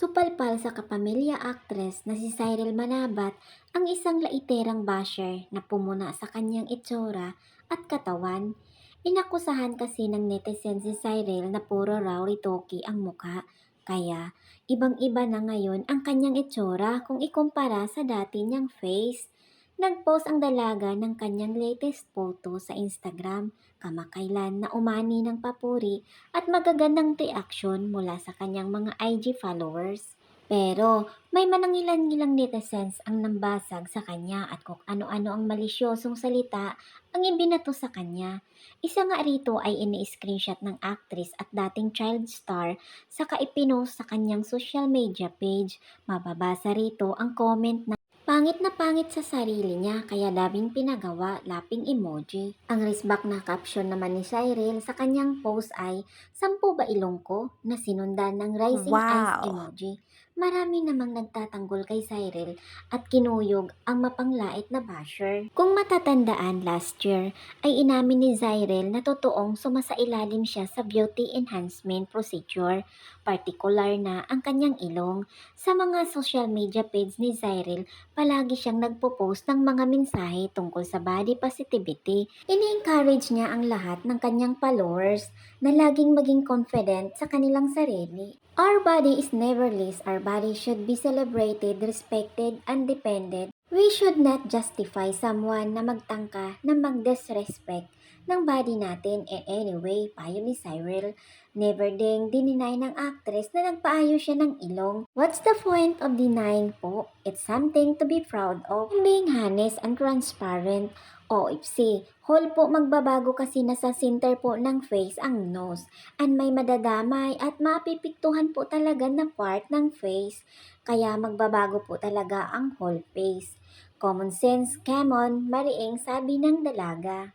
Supalpal sa kapamilya actress na si Cyril Manabat ang isang laiterang basher na pumuna sa kanyang itsura at katawan. Inakusahan kasi ng netizen si Cyril na puro raw ritoki ang mukha. Kaya, ibang-iba na ngayon ang kanyang itsura kung ikumpara sa dati niyang face. Nag-post ang dalaga ng kanyang latest photo sa Instagram kamakailan na umani ng papuri at magagandang reaksyon mula sa kanyang mga IG followers. Pero may manangilan-ngilang netizens ang nambasag sa kanya at kung ano-ano ang malisyosong salita ang ibinato sa kanya. Isa nga rito ay ini-screenshot ng actress at dating child star sa kaipinost sa kanyang social media page. Mababasa rito ang comment na Pangit na pangit sa sarili niya kaya daming pinagawa, laping emoji. Ang risbak na caption naman ni Cyril sa kanyang post ay, Sampu ba ilong ko? na sinundan ng rising eyes Wow. emoji. Marami namang nagtatanggol kay Cyril at kinuyog ang mapanglait na basher. Kung matatandaan last year, ay inamin ni Cyril na totoong sumasailalim siya sa beauty enhancement procedure, partikular na ang kanyang ilong. Sa mga social media page ni Cyril, palagi siyang nagpo-post ng mga mensahe tungkol sa body positivity. Ini-encourage niya ang lahat ng kanyang followers na laging maging confident sa kanilang sarili. Our body is never least. Our body should be celebrated, respected, and defended. We should not justify someone na magtangka na mag-disrespect ng body natin in any way, payo ni Cyril. Never ding dininay ng actress na nagpaayos siya ng ilong. What's the point of denying po? It's something to be proud of. Being honest and transparent. OFC, whole po magbabago kasi nasa center po ng face ang nose. And may madadamay at mapipiktuhan po talaga na part ng face. Kaya magbabago po talaga ang whole face. Common sense, come on, mariing sabi ng dalaga.